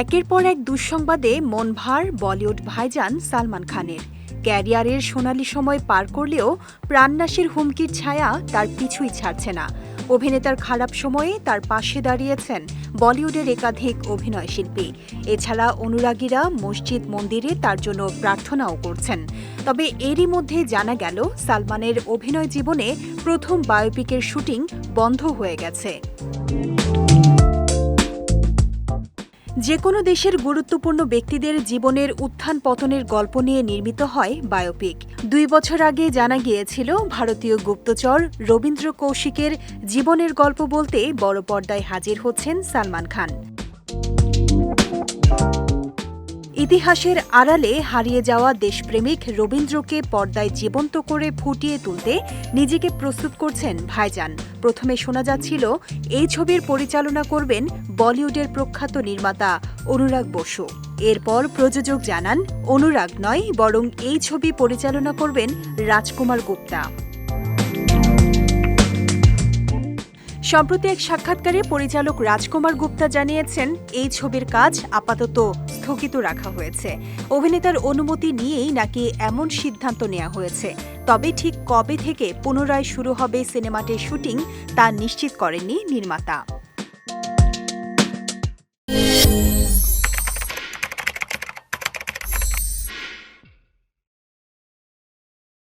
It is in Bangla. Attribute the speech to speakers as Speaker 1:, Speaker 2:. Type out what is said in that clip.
Speaker 1: একের পর এক দুঃসংবাদে মনভার বলিউড ভাইজান সালমান খানের। ক্যারিয়ারের সোনালি সময় পার করলেও প্রাণনাশের হুমকির ছায়া তার পিছুই ছাড়ছে না। অভিনেতার খারাপ সময়ে তার পাশে দাঁড়িয়েছেন বলিউডের একাধিক অভিনয় শিল্পী। এছাড়া অনুরাগীরা মসজিদ মন্দিরে তার জন্য প্রার্থনাও করছেন। তবে এরই মধ্যে জানা গেল, সালমানের অভিনয় জীবনে প্রথম বায়োপিকের শুটিং বন্ধ হয়ে গেছে। যে কোনো দেশের গুরুত্বপূর্ণ ব্যক্তিদের জীবনের উত্থান পতনের গল্প নিয়ে নির্মিত হয় বায়োপিক। দুই বছর আগে জানা গিয়েছিল ভারতীয় গুপ্তচর রবীন্দ্র কৌশিকের জীবনের গল্প বলতে বড় পর্দায় হাজির হচ্ছেন সালমান খান। ইতিহাসের আড়ালে হারিয়ে যাওয়া দেশপ্রেমিক রবীন্দ্রকে পর্দায় জীবন্ত করে ফুটিয়ে তুলতে নিজেকে প্রস্তুত করছেন ভাইজান। প্রথমে শোনা যাচ্ছিল, এই ছবির পরিচালনা করবেন বলিউডের প্রখ্যাত নির্মাতা অনুরাগ বসু। এরপর প্রযোজক জানান, অনুরাগ নয়, বরং এই ছবি পরিচালনা করবেন রাজকুমার গুপ্তা। সম্প্রতি এক সাক্ষাৎকারে পরিচালক রাজকুমার গুপ্তা জানিয়েছেন, এই ছবির কাজ আপাতত স্থগিত রাখা হয়েছে। অভিনেতার অনুমতি নিয়েই নাকি এমন সিদ্ধান্ত নেওয়া হয়েছে। তবে ঠিক কবে থেকে পুনরায় শুরু হবে সিনেমাটির শুটিং তা নিশ্চিত করেননি নির্মাতা।